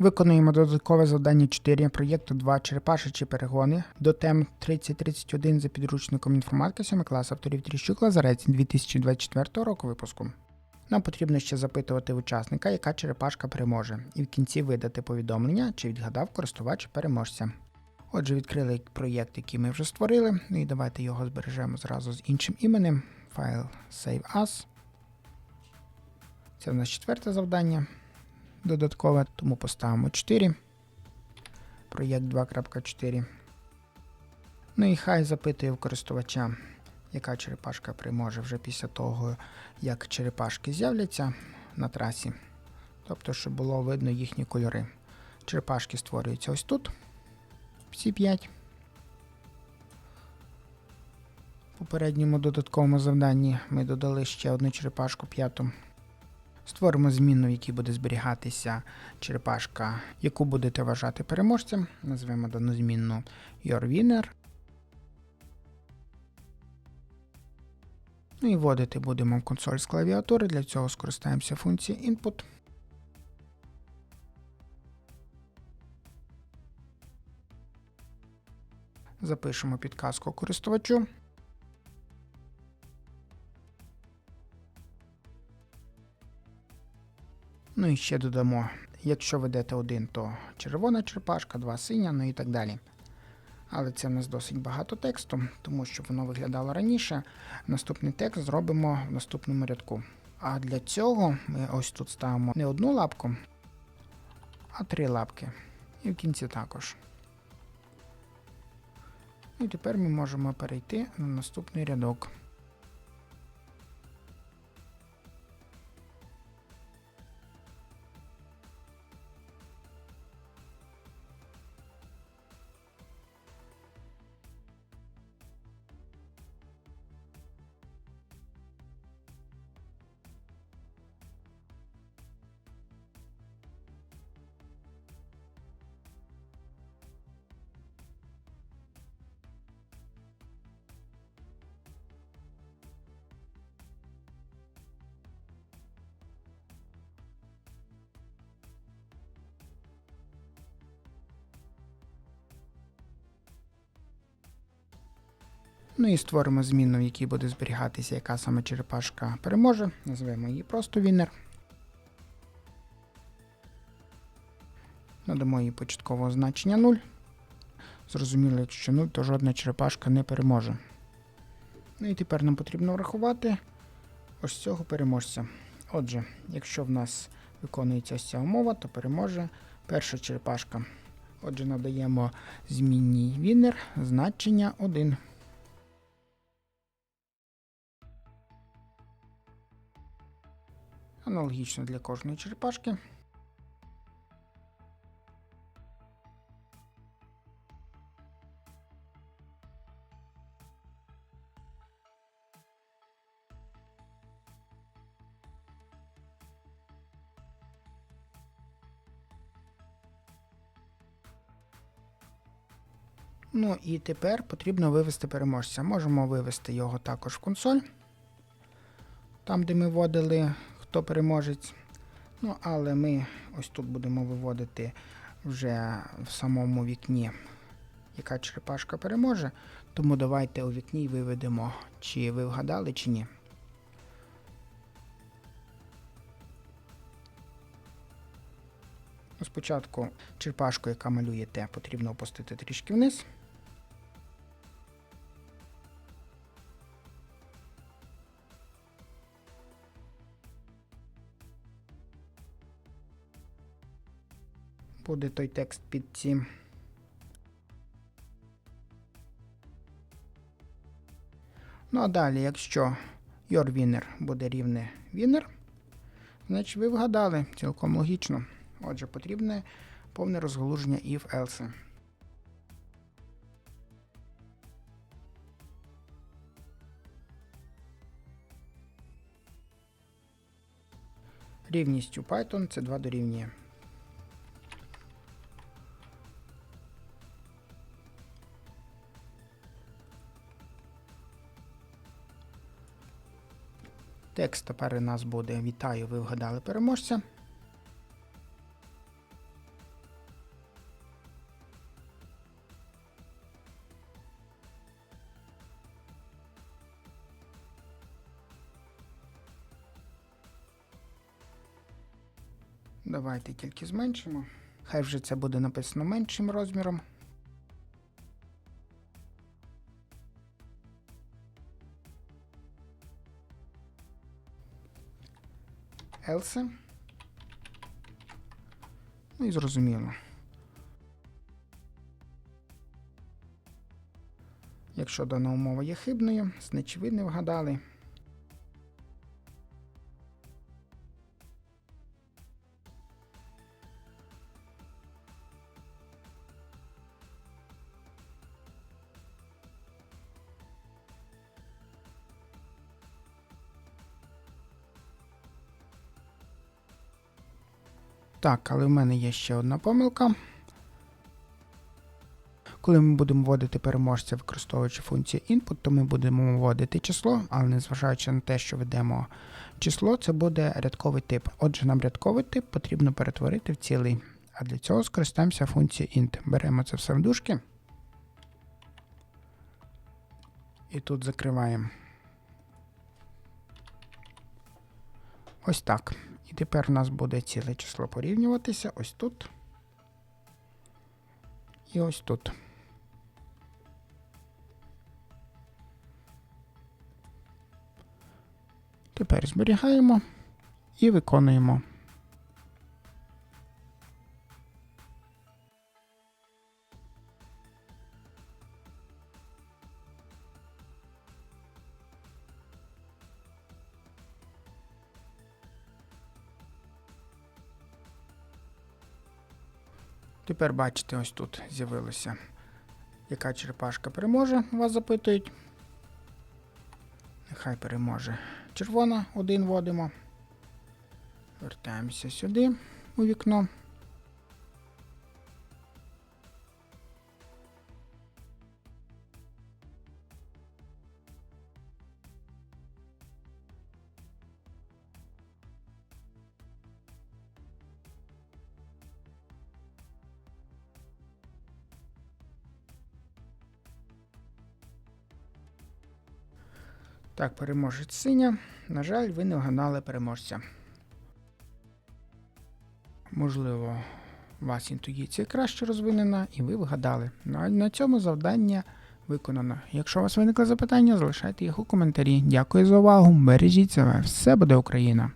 Виконуємо додаткове завдання 4 проєкту 2 черепашечі перегони до тем 3031 за підручником інформатики 7 клас авторів Тріщук Лазарець 2024 року випуску. Нам потрібно ще запитувати учасника, яка черепашка переможе, і в кінці видати повідомлення, чи відгадав користувач переможця. Отже, відкрили проєкт, який ми вже створили. Ну і давайте його збережемо зразу з іншим іменем. Файл Save As. Це в нас четверте завдання додаткове, тому поставимо 4. Проєкт 2.4. Ну і хай запитує в користувача, яка черепашка переможе вже після того, як черепашки з'являться на трасі. Тобто, щоб було видно їхні кольори. Черепашки створюються ось тут. Всі 5. В попередньому додатковому завданні ми додали ще одну черепашку п'яту. Створимо зміну, в якій буде зберігатися черепашка, яку будете вважати переможцем. Назвемо дану змінну Your Winner. Ну і вводити будемо в консоль з клавіатури. Для цього скористаємося функцією Input. Запишемо підказку користувачу. Ну і ще додамо, якщо ведете один, то червона черепашка, два синя, ну і так далі. Але це в нас досить багато тексту, тому що воно виглядало раніше. Наступний текст зробимо в наступному рядку. А для цього ми ось тут ставимо не одну лапку, а три лапки. І в кінці також. І тепер ми можемо перейти на наступний рядок. Ну і створимо зміну, в якій буде зберігатися, яка саме черепашка переможе. Назвемо її просто Winner. Надамо їй початкового значення 0. Зрозуміло, якщо 0, то жодна черепашка не переможе. Ну і тепер нам потрібно врахувати ось цього переможця. Отже, якщо в нас виконується ось ця умова, то переможе перша черепашка. Отже, надаємо змінній Winner значення 1. Аналогічно для кожної черепашки. Ну і тепер потрібно вивести переможця. Можемо вивести його також в консоль, там, де ми вводили хто переможець. Ну, але ми ось тут будемо виводити вже в самому вікні, яка черепашка переможе. Тому давайте у вікні виведемо, чи ви вгадали, чи ні. Ну, Спочатку черепашку, яка малюєте, потрібно опустити трішки вниз. Буде той текст під цим. Ну а далі, якщо your winner буде рівне winner, значить ви вгадали цілком логічно. Отже, потрібне повне розгалуження if else. Рівністю Python це 2 дорівнює. Текст тепер у нас буде Вітаю, ви вгадали переможця. Давайте тільки зменшимо. Хай вже це буде написано меншим розміром. Else. Ну і зрозуміло. Якщо дана умова є хибною, значить ви не вгадали. Так, але в мене є ще одна помилка. Коли ми будемо вводити переможця, використовуючи функцію input, то ми будемо вводити число, але незважаючи на те, що ведемо число, це буде рядковий тип. Отже, нам рядковий тип потрібно перетворити в цілий. А для цього скористаємося функцією int. Беремо це все в дужки. І тут закриваємо. Ось так. І тепер у нас буде ціле число порівнюватися ось тут. І ось тут. Тепер зберігаємо і виконуємо. Тепер бачите, ось тут з'явилося, яка черепашка переможе, вас запитують. Нехай переможе. Червона, один вводимо. Вертаємося сюди у вікно. Так, переможець синя. На жаль, ви не вгадали переможця. Можливо, у вас інтуїція краще розвинена, і ви вгадали. На цьому завдання виконано. Якщо у вас виникли запитання, залишайте їх у коментарі. Дякую за увагу. Бережіть себе. Все буде Україна!